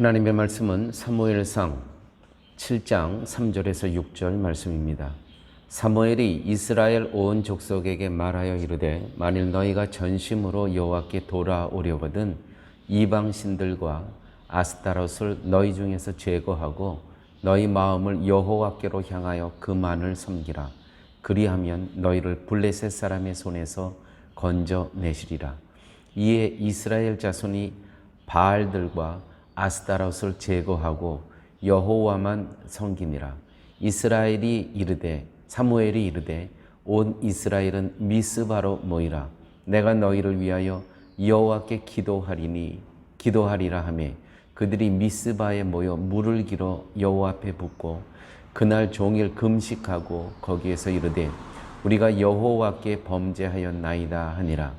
하나님의 말씀은 사무엘상 7장 3절에서 6절 말씀입니다. 사무엘이 이스라엘 온 족속에게 말하여 이르되 만일 너희가 전심으로 여호와께 돌아오려거든 이방 신들과 아스타롯을 너희 중에서 제거하고 너희 마음을 여호와께로 향하여 그만을 섬기라 그리하면 너희를 블레셋 사람의 손에서 건져 내시리라 이에 이스라엘 자손이 바알들과 아스타롯을 제거하고 여호와만 섬기니라. 이스라엘이 이르되 사무엘이 이르되 온 이스라엘은 미스바로 모이라. 내가 너희를 위하여 여호와께 기도하리니 기도하리라 하매. 그들이 미스바에 모여 물을 길어 여호와 앞에 붓고 그날 종일 금식하고 거기에서 이르되 우리가 여호와께 범죄하였나이다 하니라.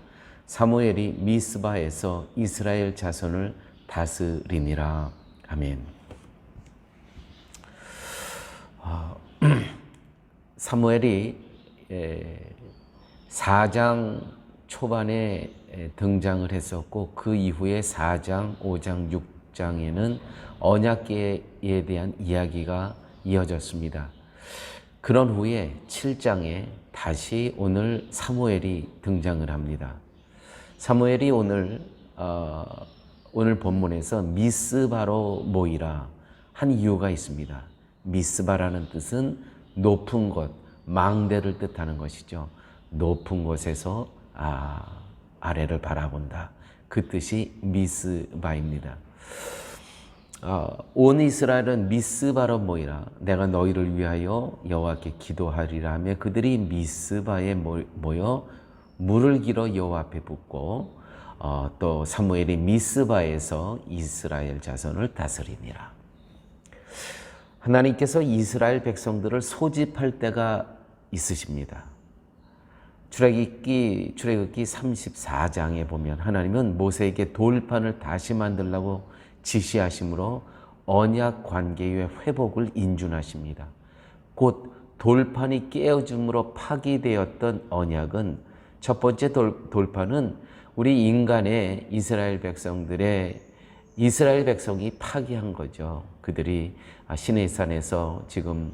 사무엘이 미스바에서 이스라엘 자손을 다스리니라 아멘. 아, 사무엘이 4장 초반에 등장을 했었고 그 이후에 4장, 5장, 6장에는 언약계에 대한 이야기가 이어졌습니다. 그런 후에 7장에 다시 오늘 사무엘이 등장을 합니다. 사무엘이 오늘 어, 오늘 본문에서 미스바로 모이라 한 이유가 있습니다. 미스바라는 뜻은 높은 곳, 망대를 뜻하는 것이죠. 높은 곳에서 아, 아래를 바라본다. 그 뜻이 미스바입니다. 어, 온 이스라엘은 미스바로 모이라. 내가 너희를 위하여 여호와께 기도하리라 하며 그들이 미스바에 모여 물을 길어 여호와 앞에 붓고 어, 또 사무엘이 미스바에서 이스라엘 자손을 다스리니라. 하나님께서 이스라엘 백성들을 소집할 때가 있으십니다. 출애굽기 출애굽기 34장에 보면 하나님은 모세에게 돌판을 다시 만들라고 지시하심으로 언약 관계의 회복을 인준하십니다. 곧 돌판이 깨어짐으로 파기되었던 언약은 첫 번째 돌, 돌판은 우리 인간의 이스라엘 백성들의 이스라엘 백성이 파기한 거죠. 그들이 시내 산에서 지금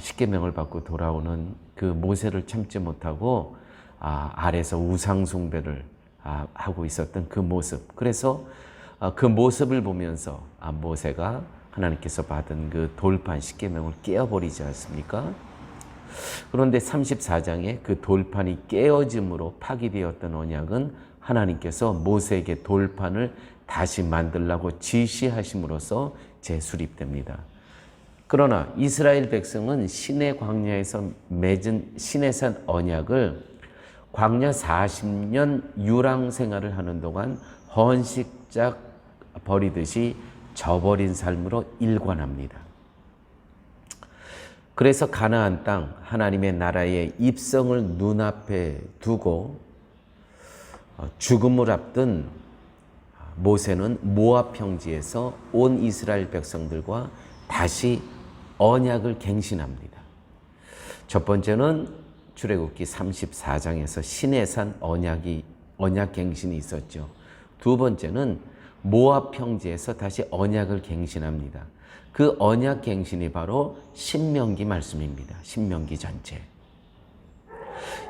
십계명을 받고 돌아오는 그 모세를 참지 못하고 아래서 우상 숭배를 하고 있었던 그 모습. 그래서 그 모습을 보면서 모세가 하나님께서 받은 그 돌판 십계명을 깨어버리지 않습니까? 그런데 34장에 그 돌판이 깨어짐으로 파기되었던 언약은 하나님께서 모세에게 돌판을 다시 만들라고 지시하심으로써 재수립됩니다. 그러나 이스라엘 백성은 신의 광야에서 맺은 신의 언약을 광야 40년 유랑 생활을 하는 동안 헌식작 버리듯이 저버린 삶으로 일관합니다. 그래서 가나안 땅 하나님의 나라의 입성을 눈앞에 두고 어, 죽음을 앞둔 모세는 모압 평지에서 온 이스라엘 백성들과 다시 언약을 갱신합니다. 첫 번째는 출애굽기 34장에서 신의 산 언약이 언약 갱신이 있었죠. 두 번째는 모압 평지에서 다시 언약을 갱신합니다. 그 언약 갱신이 바로 신명기 말씀입니다. 신명기 전체.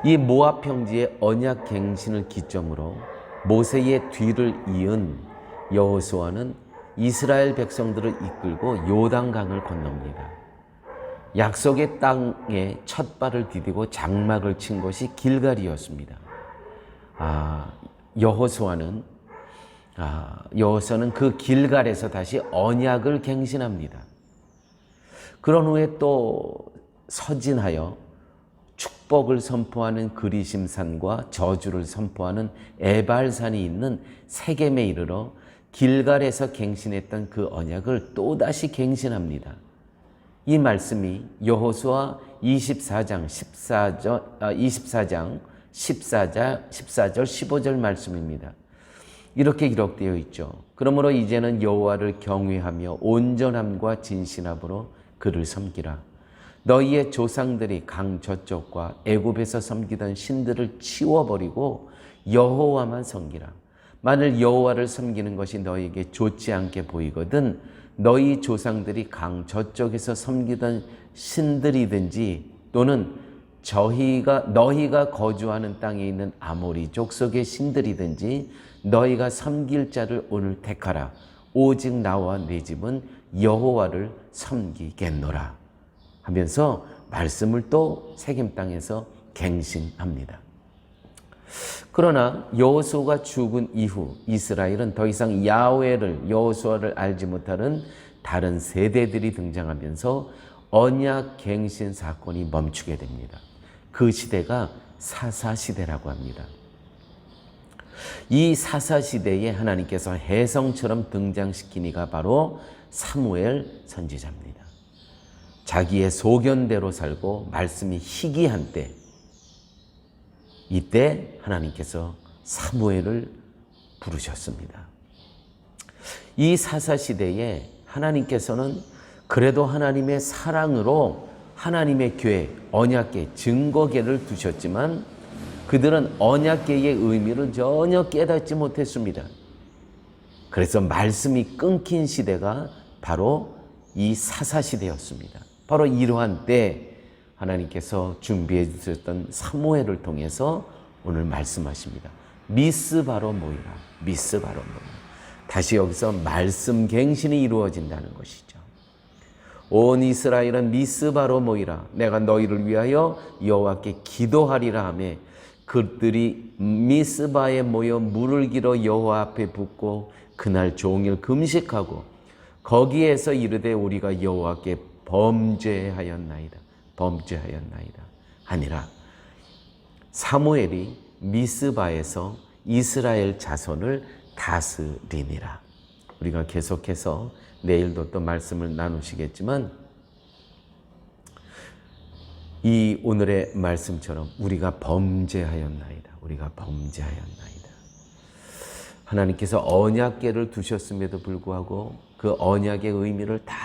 이 모압 평지의 언약 갱신을 기점으로 모세의 뒤를 이은 여호수아는 이스라엘 백성들을 이끌고 요단강을 건넙니다. 약속의 땅에 첫 발을 디디고 장막을 친 것이 길갈이었습니다. 아, 여호수아는 아, 여호수아는 그 길갈에서 다시 언약을 갱신합니다. 그런 후에 또 서진하여 축복을 선포하는 그리심산과 저주를 선포하는 에발산이 있는 세겜에 이르러 길갈에서 갱신했던 그 언약을 또다시 갱신합니다. 이 말씀이 여호수아 24장 14절 24장 14절 14절 15절 말씀입니다. 이렇게 기록되어 있죠. 그러므로 이제는 여호와를 경외하며 온전함과 진실함으로 그를 섬기라. 너희의 조상들이 강 저쪽과 애굽에서 섬기던 신들을 치워버리고 여호와만 섬기라. 만일 여호와를 섬기는 것이 너에게 좋지 않게 보이거든 너희 조상들이 강 저쪽에서 섬기던 신들이든지 또는 저희가 너희가 거주하는 땅에 있는 아모리 족속의 신들이든지 너희가 섬길 자를 오늘 택하라 오직 나와 내 집은 여호와를 섬기겠노라 하면서 말씀을 또 세겜 땅에서 갱신합니다. 그러나 여호수아가 죽은 이후 이스라엘은 더 이상 야훼를 여호수아를 알지 못하는 다른 세대들이 등장하면서 언약 갱신 사건이 멈추게 됩니다. 그 시대가 사사 시대라고 합니다. 이 사사 시대에 하나님께서 혜성처럼 등장시킨 이가 바로 사무엘 선지자입니다. 자기의 소견대로 살고 말씀이 희귀한 때 이때 하나님께서 사무엘을 부르셨습니다. 이 사사 시대에 하나님께서는 그래도 하나님의 사랑으로 하나님의 교회 언약계 증거계를 두셨지만 그들은 언약계의 의미를 전혀 깨닫지 못했습니다. 그래서 말씀이 끊긴 시대가 바로 이 사사 시대였습니다. 바로 이러한 때 하나님께서 준비해 주셨던 사모엘을 통해서 오늘 말씀하십니다. 미스바로 모이라. 미스바로 모이라. 다시 여기서 말씀 갱신이 이루어진다는 것이죠. 온 이스라엘은 미스바로 모이라. 내가 너희를 위하여 여호와께 기도하리라 하며 그들이 미스바에 모여 물을 길어 여호와 앞에 붓고 그날 종일 금식하고 거기에서 이르되 우리가 여호와께 범죄하였나이다. 범죄하였나이다. 아니라 사무엘이 미스바에서 이스라엘 자손을 다스리니라. 우리가 계속해서 내일도 또 말씀을 나누시겠지만 이 오늘의 말씀처럼 우리가 범죄하였나이다. 우리가 범죄하였나이다. 하나님께서 언약계를 두셨음에도 불구하고 그 언약의 의미를 다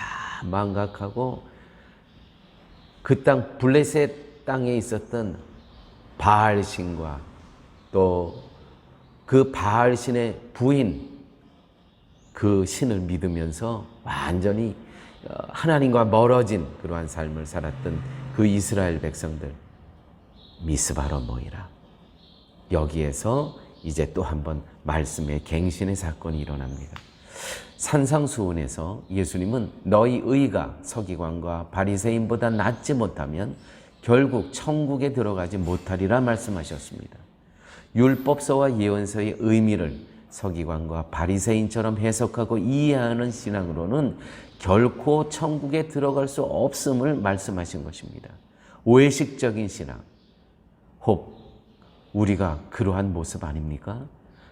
망각하고 그 땅 블레셋 땅에 있었던 바알 신과 또 그 바알 신의 부인 그 신을 믿으면서 완전히 어, 하나님과 멀어진 그러한 삶을 살았던 그 이스라엘 백성들 미스바로 모이라 여기에서 이제 또 한 번 말씀의 갱신의 사건이 일어납니다. 산상수훈에서 예수님은 너희 의가 서기관과 바리새인보다 낫지 못하면 결국 천국에 들어가지 못하리라 말씀하셨습니다. 율법서와 예언서의 의미를 서기관과 바리새인처럼 해석하고 이해하는 신앙으로는 결코 천국에 들어갈 수 없음을 말씀하신 것입니다. 오해식적인 신앙. 혹 우리가 그러한 모습 아닙니까?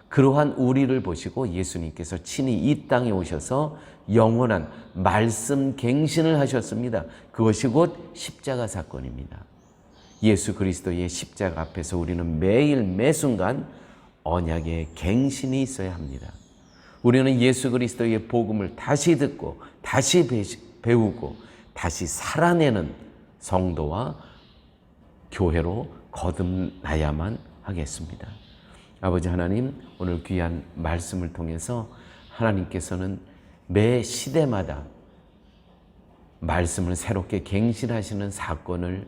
그러한 우리를 보시고 예수님께서 친히 이 땅에 오셔서 영원한 말씀 갱신을 하셨습니다. 그것이 곧 십자가 사건입니다. 예수 그리스도의 십자가 앞에서 우리는 매일 매 순간 언약의 갱신이 있어야 합니다. 우리는 예수 그리스도의 복음을 다시 듣고 다시 배우고 다시 살아내는 성도와 교회로 거듭나야만 하겠습니다. 아버지 하나님, 오늘 귀한 말씀을 통해서 하나님께서는 매 시대마다 말씀을 새롭게 갱신하시는 사건을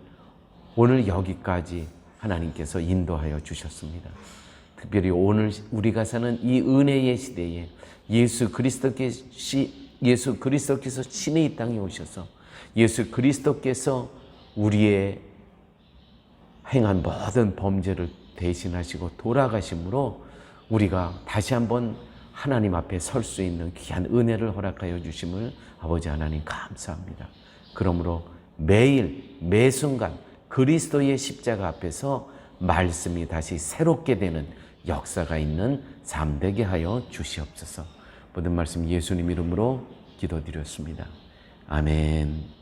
오늘 여기까지 하나님께서 인도하여 주셨습니다. 특별히 오늘 우리가 사는 이 은혜의 시대에 예수 그리스도께서 예수 그리스도께서 신의 이 땅에 오셔서 예수 그리스도께서 우리의 행한 모든 범죄를 대신하시고 돌아가심으로 우리가 다시 한번 하나님 앞에 설 수 있는 귀한 은혜를 허락하여 주심을 아버지 하나님 감사합니다. 그러므로 매일 매 순간 그리스도의 십자가 앞에서 말씀이 다시 새롭게 되는 역사가 있는 삶 되게 하여 주시옵소서. 모든 말씀 예수님 이름으로 기도드렸습니다. 아멘.